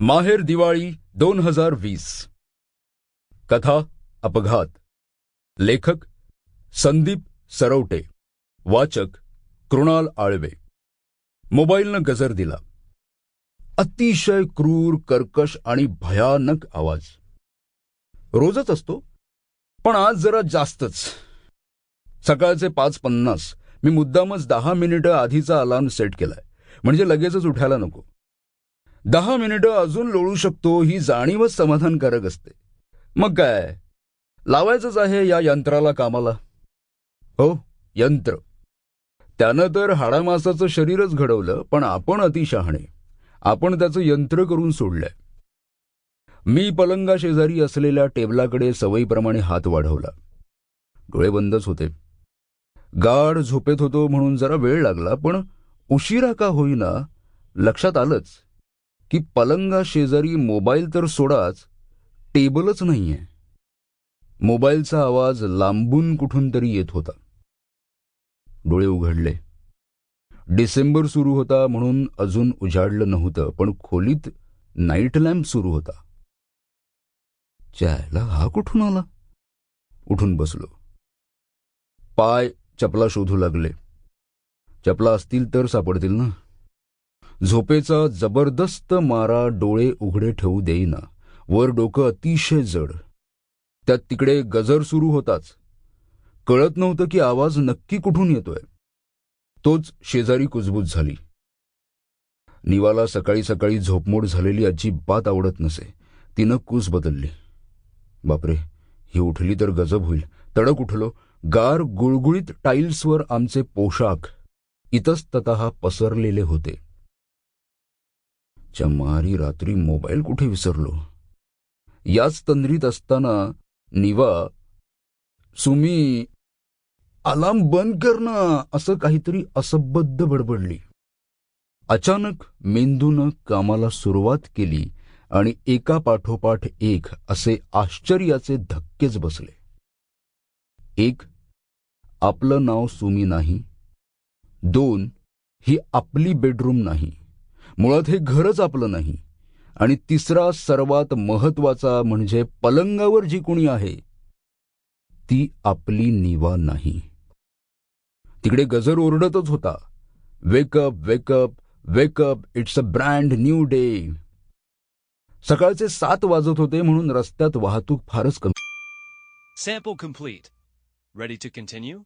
माहेर दिवाळी दोन हजार वीस. कथा अपघात. लेखक संदीप सरवटे वाचक कृणाल आळवे. मोबाईलनं गजर दिला. अतिशय क्रूर कर्कश आणि भयानक आवाज. रोजच असतो पण आज जरा जास्तच. सकाळचे पाच पन्नास. मी मुद्दामच दहा मिनिटं आधीचा अलार्म सेट केलाय. म्हणजे लगेचच उठायला नको. दहा मिनिटं अजून लोळू शकतो ही जाणीवच समाधानकारक असते. मग काय? लावायचंच आहे या यंत्राला कामाला. हो यंत्र. त्यानं तर हाडामासाचं शरीरच घडवलं पण आपण अतिशहाणे. आपण त्याचं यंत्र करून सोडलंय. मी पलंगा शेजारी असलेल्या टेबलाकडे सवयीप्रमाणे हात वाढवला. डोळे बंदच होते. गाढ झोपेत होतो म्हणून जरा वेळ लागला पण उशिरा का होईना लक्षात आलंच. की पलंगा शेजारी मोबाईल तर सोडाच टेबलच नाहीये. मोबाईलचा आवाज लांबून कुठून तरी येत होता. डोळे उघडले. डिसेंबर सुरू होता म्हणून अजून उजाडलं नव्हतं पण खोलीत नाईट लॅम्प सुरू होता. चायला हा कुठून आला? उठून बसलो. पाय चपला शोधू लागले. चपला असतील तर सापडतील ना? झोपेचा जबरदस्त मारा डोळे उघडे ठेवू देईना. वर डोकं अतिशय जड. त्यात तिकडे गजर सुरू होताच. कळत नव्हतं की आवाज नक्की कुठून येतोय. तोच शेजारी कुजबूज झाली. निवाला सकाळी सकाळी झोपमोड झालेली अजिबात आवडत नसे. तिनं कूस बदलली. बापरे ही उठली तर गजब होईल. तडक उठलो. गार गुळगुळीत टाईल्सवर आमचे पोशाख. इतस्तत पसरलेले होते. चमारी रात्री मोबाईल कुठे विसरलो? याच तंद्रीत असताना निवा सुमी अलार्म बंद कर ना असं काहीतरी असंबद्ध बडबडली. अचानक मेंदूनं कामाला सुरुवात केली आणि एका पाठोपाठ एक असे आश्चर्याचे धक्केच बसले. एक आपलं नाव सुमी नाही. दोन ही आपली बेडरूम नाही. मुळात हे घरच आपलं नाही. आणि तिसरा सर्वात महत्त्वाचा म्हणजे पलंगावर जी कोणी आहे ती आपली निवा नाही. तिकडे गजर ओरडतच होता. Wake up wake up wake up it's a brand new day सकाळचे सात वाजत होते म्हणून रस्त्यात वाहतूक फारच कमी. Sample complete ready to continue